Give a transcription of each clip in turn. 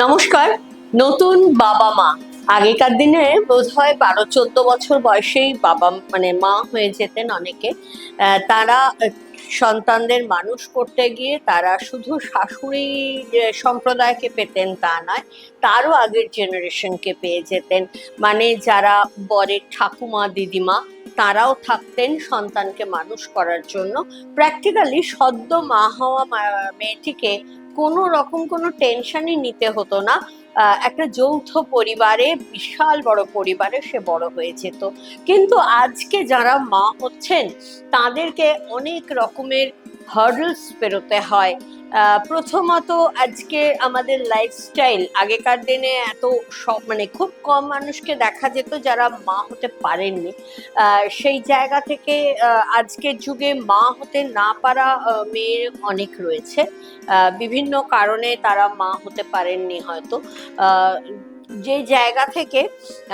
নমস্কার, নতুন বাবা মা। আগেকার দিনে বোধ হয় বারো, চোদ্দ বছর বয়সেই বাবা মানে মা হয়ে যেতেন অনেকে। তারা সন্তানদের মানুষ করতে গিয়ে তারা শুধু শাশুড়ি সম্প্রদায়কে পেতেন তা নয়, তারও আগের জেনারেশনকে পেয়ে যেতেন। মানে যারা বরের ঠাকুমা, দিদিমা, তারাও থাকতেন সন্তানকে মানুষ করার জন্য। প্র্যাকটিক্যালি সদ্য মা হওয়া মেয়েটিকে কোনো রকম কোনো টেনশনই নিতে হতো না। একটা যৌথ পরিবারে, বিশাল বড় পরিবারে সে বড় হয়ে যেত। কিন্তু আজকে যারা মা হচ্ছেন, তাদেরকে অনেক রকমের হার্ডলস পেরোতে হয়। প্রথমত আজকে আমাদের লাইফস্টাইল আগেকার দিনে এত সব মানে খুব কম মানুষকে দেখা যেত যারা মা হতে পারেননি। সেই জায়গা থেকে আজকের যুগে মা হতে না পারা মেয়ের অনেক রয়েছে। বিভিন্ন কারণে তারা মা হতে পারেননি হয়তো। যে জায়গা থেকে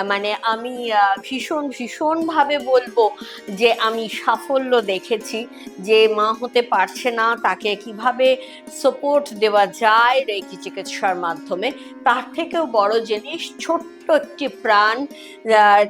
মানে আমি ভীষণ ভীষণভাবে বলব যে আমি সাফল্য দেখেছি যে মা হতে পারছে না তাকে কীভাবে সাপোর্ট দেওয়া যায় রেকি চিকিৎসার মাধ্যমে তার থেকেও বড় জিনিস ছোট্ট একটি প্রাণ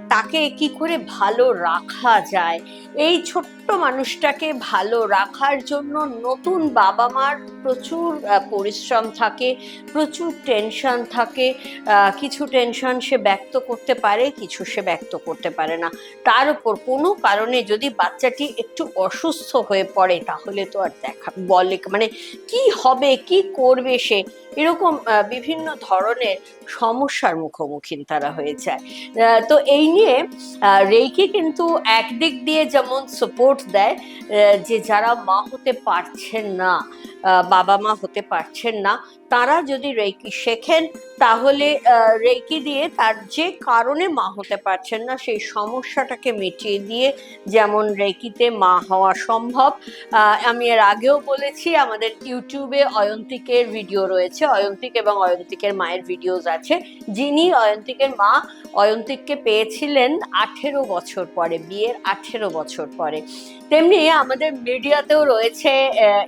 তাকে কি করে ভালো রাখা যায়। এই ছোট্ট মানুষটাকে ভালো রাখার জন্য নতুন বাবা মার প্রচুর পরিশ্রম থাকে প্রচুর টেনশন থাকে আহ, কিছু টেনশন সে ব্যক্ত করতে পারে, কিছু সে ব্যক্ত করতে পারে না। তার উপর কোনো কারণে যদি বাচ্চাটি একটু অসুস্থ হয়ে পড়ে, তাহলে তো আর দেখা, বলে মানে কি হবে, কি করবে সে? এরকম বিভিন্ন ধরনের সমস্যার মুখোমুখি তারা হয়ে যায়। তো এই নিয়ে রেইকি কিন্তু একদিক দিয়ে যেমন সাপোর্ট দেয় যে যারা মা হতে পারছেন না বাবা মা হতে পারছেন না। তারা যদি রেকি শেখেন, তাহলে রেইকি দিয়ে তার যে কারণে মা হতে পারছেন না, সেই সমস্যাটাকে মিটিয়ে দিয়ে যেমন রেকিতে মা হওয়া সম্ভব। আমি এর আগেও বলেছি, আমাদের ইউটিউবে অয়ন্তিকের ভিডিও রয়েছে। অয়ন্তিক এবং অয়ন্তিকের মায়ের ভিডিওস আছে। যিনি অয়ন্তিকের মা, অয়ন্তিককে পেয়েছিলেন আঠেরো বছর পরে, বিয়ের আঠেরো বছর পরে। তেমনি আমাদের মিডিয়াতেও রয়েছে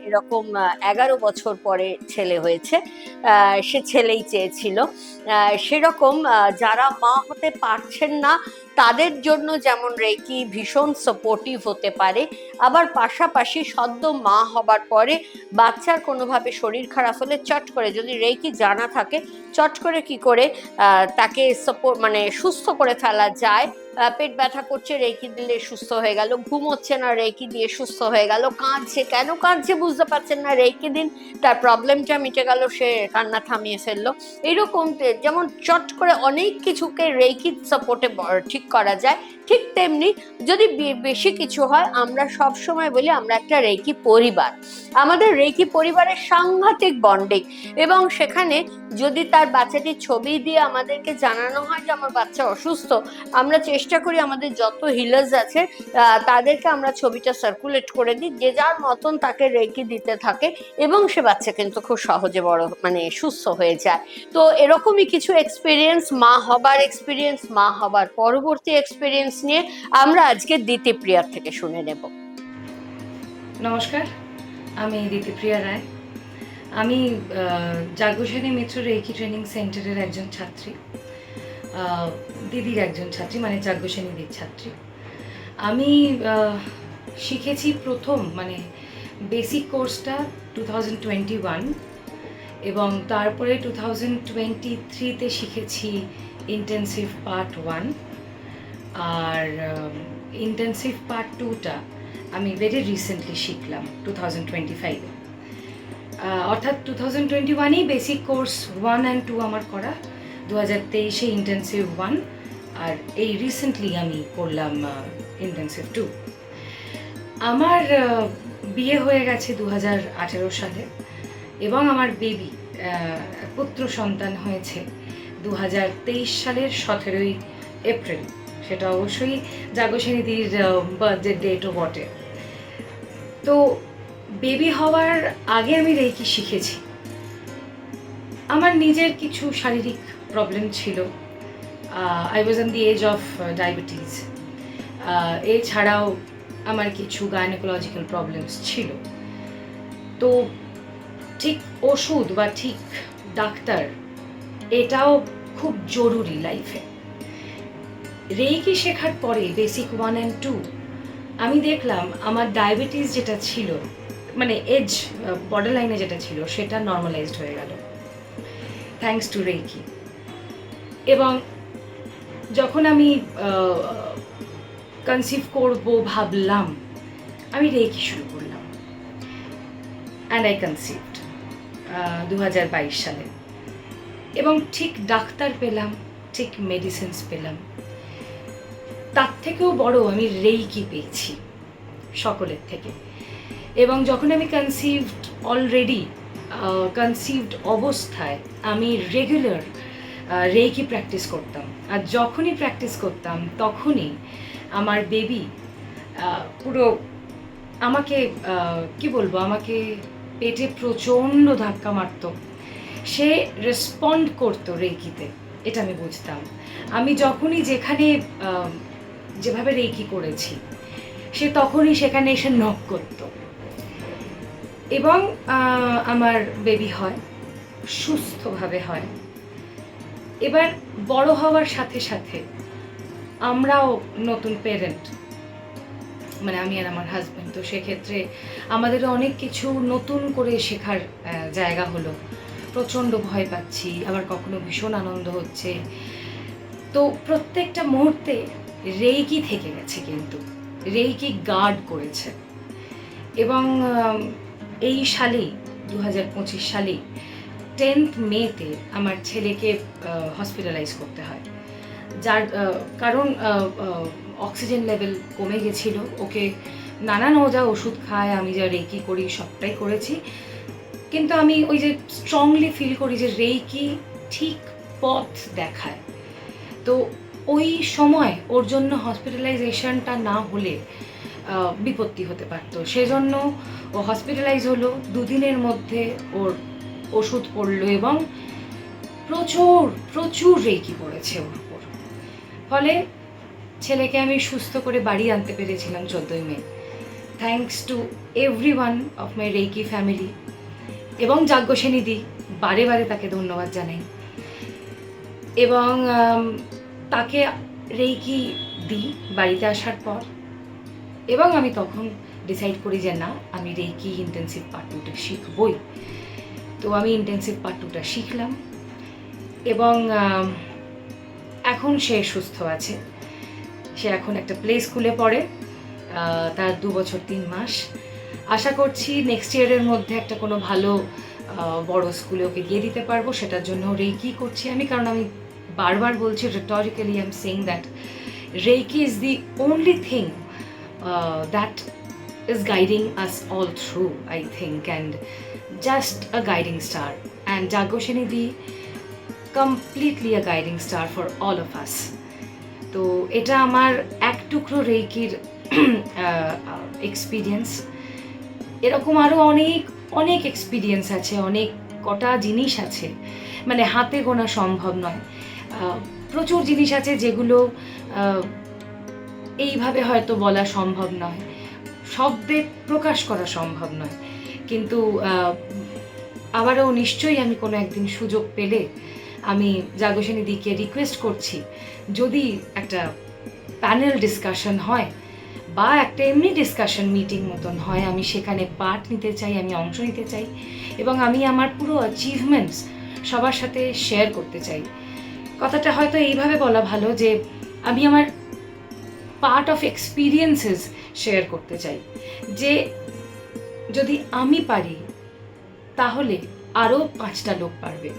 এরকম এগারো বছর পরে ছেলে হয়েছে। সে ছেলেই চেয়েছিল। সেরকম যারা মা হতে পারছেন না, তাদের জন্য যেমন রেকি ভীষণ সাপোর্টিভ হতে পারে। আবার পাশাপাশি সদ্য মা হবার পরে বাচ্চার কোনোভাবে শরীর খারাপ হলে চট করে যদি রেকি জানা থাকে, চট করে কি করে তাকে সাপোর্ট মানে সুস্থ করে ফেলা যায় পেট ব্যথা করছে, রেকি দিলে সুস্থ হয়ে গেল। ঘুমোচ্ছে না, রেকি দিয়ে সুস্থ হয়ে গেল। কাঁদছে, কেন কাঁদছে বুঝতে পারছেন না। রেকি দিন, তার প্রবলেমটা মিটে গেল, সে কান্না থামিয়ে ফেলল। এইরকম যেমন চট করে অনেক কিছুকে রেকি সাপোর্টে ঠিক করা যায়, ঠিক তেমনি যদি বেশি কিছু হয়, আমরা সব সময় বলি আমরা একটা রেকি পরিবার। আমাদের রেকি পরিবারের সাংঘাতিক বন্ডিং এবং সেখানে যদি তার বাচ্চাটির ছবি দিয়ে আমাদেরকে জানানো হয় যে আমার বাচ্চা অসুস্থ, আমরা চেষ্টা করি আমাদের যত হিলার্স আছে তাদেরকে আমরা ছবিটা সার্কুলেট করে দিই, যে যার মতন তাকে রেকি দিতে থাকে এবং সে বাচ্চা কিন্তু খুব সহজে বড় মানে সুস্থ হয়ে যায়। তো এরকমই কিছু এক্সপিরিয়েন্স মা হবার এক্সপিরিয়েন্স মা হবার পরবর্তী এক্সপিরিয়েন্স নিয়ে আমরা আজকে দ্বিতীপ্রিয়ার থেকে শুনে নেব। নমস্কার, আমি দিতিপ্রিয়া রায়। আমি জাগোসানি মিত্র রেকি ট্রেনিং সেন্টারের একজন ছাত্রী। দিদির একজন ছাত্রী মানে যাজ্ঞসেনীদির ছাত্রী। আমি শিখেছি প্রথম মানে বেসিক কোর্সটা টু থাউজেন্ড টোয়েন্টি ওয়ান এবং তারপরে টু থাউজেন্ড টোয়েন্টি থ্রিতে শিখেছি ইন্টেন্সিভ পার্ট ওয়ান আর ইন্টেন্সিভ পার্ট টুটা আমি ভেরি রিসেন্টলি শিখলাম টু থাউজেন্ড টোয়েন্টি ফাইভে অর্থাৎ two thousand twenty ওয়ানেই basic course one and two আমার করা। দু হাজার তেইশে ইন্টেন্সিভ ওয়ান আর এই রিসেন্টলি আমি করলাম ইন্টেন্সিভ টু আমার বিয়ে হয়ে গেছে দু হাজার আঠেরো সালে, এবং আমার বেবি পুত্র সন্তান হয়েছে দু হাজার তেইশ সালের সতেরোই এপ্রিল। সেটা অবশ্যই জাগসেনীদির বার্থডে ডেটও বটে। তো বেবি হওয়ার আগে আমি রেকি শিখেছি। আমার নিজের কিছু শারীরিক প্রবলেম ছিল। I was on the edge of diabetes এছাড়াও আমার কিছু গাইনোকোলজিক্যাল প্রবলেমস ছিল। তো ঠিক ওষুধ বা ঠিক ডাক্তার এটাও খুব জরুরি লাইফে রেইকি শেখার পরে বেসিক ওয়ান অ্যান্ড টু আমি দেখলাম আমার ডায়াবেটিস যেটা ছিল মানে এজ বর্ডার লাইনে যেটা ছিল, সেটা নর্মালাইজড হয়ে গেল। Thanks to reiki. এবং যখন আমি কনসিভ করব, ভাবলাম, আমি রেইকি শুরু করলাম। অ্যান্ড আই কনসিভড দু হাজার বাইশ সালে। এবং ঠিক ডাক্তার পেলাম, ঠিক মেডিসিনস পেলাম। তার থেকেও বড় আমি রেইকি পেয়েছি, সকলের থেকে। এবং যখন আমি কনসিভড অলরেডি কনসিভড অবস্থায়, আমি রেগুলার রেইকি প্র্যাকটিস করতাম। আর যখনই প্র্যাকটিস করতাম, তখনই আমার বেবি পুরো আমাকে কি বলব, আমাকে পেটে প্রচণ্ড ধাক্কা মারতো। সে রেসপন্ড করতো রেকিতে এটা আমি বুঝতাম। আমি যখনই যেখানে যেভাবে রেকি করেছি, সে তখনই সেখানে এসে নক করতো। এবং আমার বেবি হয়, সুস্থভাবে হয়। এবার বড় হওয়ার সাথে সাথে আমরাও নতুন পেরেন্ট মানে আমি আর আমার হাজব্যান্ড তো সেক্ষেত্রে আমাদের অনেক কিছু নতুন করে শেখার জায়গা হলো। প্রচণ্ড ভয় পাচ্ছি, আবার কখনো ভীষণ আনন্দ হচ্ছে। তো প্রত্যেকটা মুহূর্তে রেইকি থেকে গেছে কিন্তু, রেইকি গার্ড করেছে। এবং এই সালেই দু হাজার পঁচিশ সালেই টেন্থ মেতে আমার ছেলেকে হসপিটালাইজ করতে হয়। যার কারণ অক্সিজেন লেভেল কমে গেছিল। ওকে নানান ও যা ওষুধ খায়, আমি যা রেকি করি, সবটাই করেছি। কিন্তু আমি ওই যে স্ট্রংলি ফিল করি যে রেকি ঠিক পথ দেখায়। তো ওই সময় ওর জন্য হসপিটালাইজেশনটা না হলে বিপত্তি হতে পারতো। সেজন্য ও হসপিটালাইজ হলো। দুদিনের মধ্যে ওর ওষুধ পড়ল এবং প্রচুর প্রচুর রেকি পড়েছে ওর উপর। ফলে ছেলেকে আমি সুস্থ করে বাড়ি আনতে পেরেছিলাম চোদ্দোই মে। Thanks to every one of my reiki family এবং যাজ্ঞসেনী দি, বারে বারে তাকে ধন্যবাদ জানাই। এবং তাকে রেকি দিই বাড়িতে আসার পর এবং আমি তখন ডিসাইড করি যে না, আমি রেকি ইন্টেন্সিভ পার্ট টুটা শিখবই। তো আমি ইন্টেন্সিভ পার্ট টুটা শিখলাম এবং এখন সে সুস্থ আছে। সে এখন একটা প্লে স্কুলে পড়ে তার দু বছর তিন মাস। আশা করছি নেক্সট ইয়ারের মধ্যে একটা কোনো ভালো বড় স্কুলে ওকে দিয়ে দিতে পারব। সেটার জন্য রেকি করছি আমি, কারণ আমি বারবার বলছি rhetorically I am saying that reiki is the only thing that is guiding us all through I think and a guiding star and Yajnaseni di completely a guiding star for all of us তো এটা আমার এক টুকরো রেকির experience এরকম আরও অনেক অনেক experience আছে, অনেক কটা জিনিস আছে। মানে হাতে গোনা সম্ভব নয়। প্রচুর জিনিস আছে যেগুলো এইভাবে হয়তো বলা সম্ভব নয়। শব্দে প্রকাশ করা সম্ভব নয়। কিন্তু আবারও নিশ্চয়ই আমি কোনো একদিন সুযোগ পেলে আমি জাগসেনী দিকে রিকোয়েস্ট করছি। যদি একটা প্যানেল ডিসকাশন হয় বা একটা এমনি ডিসকাশন মিটিং মতন হয়, আমি সেখানে পার্ট নিতে চাই, আমি অংশ নিতে চাই এবং আমি আমার পুরো অ্যাচিভমেন্টস সবার সাথে শেয়ার করতে চাই। কথাটা হয়তো এইভাবে বলা ভালো যে আমি আমার পার্ট অফ এক্সপিরিয়েন্সেস শেয়ার করতে চাই। যে যদি আমি পারি, তাহলে আরও পাঁচটা লোক পারবে।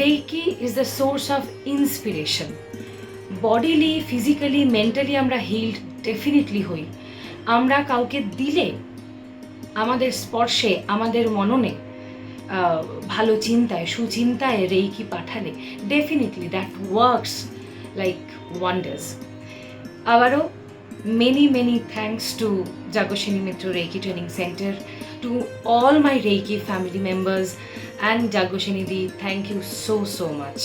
Reiki is the source of inspiration bodily physically mentally আমরা হিল্ড ডেফিনেটলি হই। আমরা কাউকে দিলে আমাদের স্পর্শে, আমাদের মননে ভালো চিন্তায়, সুচিন্তায় রেইকি পাঠালে definitely that works like wonders আবারও many many thanks to Jagsini Mitra reiki training centre to all my reiki family members and Jagsini di thank you so so much